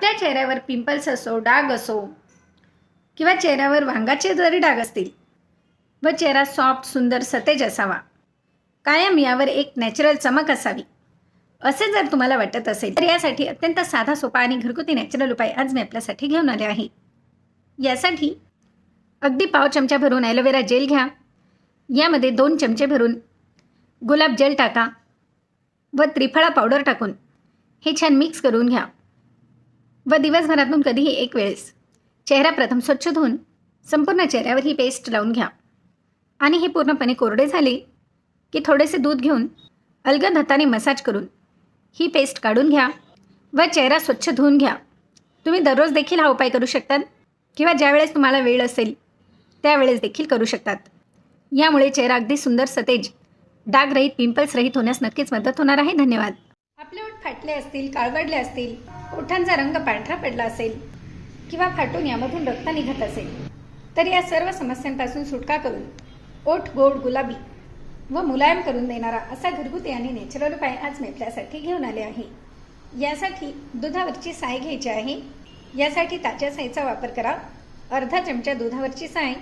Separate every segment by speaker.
Speaker 1: आपल्या चेहऱ्यावर पिंपल्स असो डाग असो किंवा चेहऱ्यावर वांगाचे जरी डाग असतील व चेहरा सॉफ्ट सुंदर सतेज असावा. कायम यावर एक नॅचरल चमक असावी. असे जर तुम्हाला वाटत असेल तर यासाठी अत्यंत साधा सोपा आणि घरगुती नॅचरल उपाय आज मी आपल्यासाठी घेऊन आले आहे. यासाठी अगदी पाव चमचा भरून ॲलोवेरा जेल घ्या. यामध्ये दोन चमचे भरून गुलाब जल टाका. व त्रिफळा पावडर टाकून हे छान मिक्स करून घ्या. व दिवसभरातून कधीही एक वेळेस. चेहरा प्रथम स्वच्छ धुवून संपूर्ण चेहऱ्यावर ही पेस्ट लावून घ्या. आणि हे पूर्णपणे कोरडे झाले की थोडेसे दूध घेऊन अलगद हाताने मसाज करून ही पेस्ट काढून घ्या व चेहरा स्वच्छ धुवून घ्या. तुम्ही दररोज देखील हा उपाय करू शकतात किंवा ज्यावेळेस तुम्हाला वेळ असेल त्यावेळेस देखील करू शकतात. यामुळे चेहरा अगदी सुंदर सतेज डागरहित पिंपल्स रहित होण्यास नक्कीच मदत होणार आहे. धन्यवाद. आपले ओठ फाटले असतील काळवडले असतील ओठांचा रंग पांढरा पडला असेल किंवा फाटून यामधून रक्त निघत असेल तर या सर्व समस्यांपासून सुटका करून ओठ गोड गुलाबी व मुलायम करून देणारा असा घरगुती आणि नॅचरल उपाय आज मी आपल्यासाठी घेऊन आले आहे. यासाठी दुधावरची साय घ्यायची आहे. यासाठी ताज्या सायचा वापर करा. अर्धा चमचा दुधावरची साय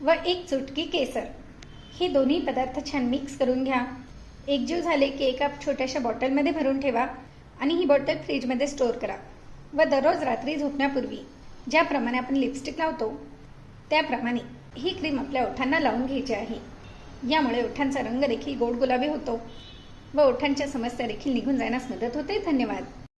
Speaker 1: व एक चुटकी केसर. हे दोन्ही पदार्थ छान मिक्स करून घ्या. एकजीव झाले की एका छोट्याशा बॉटलमध्ये भरून ठेवा आणि ही बॉटल फ्रीजमध्ये स्टोअर करा व दररोज रात्री झोपण्यापूर्वी ज्याप्रमाणे आपण लिपस्टिक लावतो त्याप्रमाणे ही क्रीम आपल्या ओठांना लावून घ्यायची आहे. यामुळे ओठांचा रंग देखील गोड गुलाबी होतो व ओठांच्या समस्या देखील निघून जाण्यास मदत होते. धन्यवाद.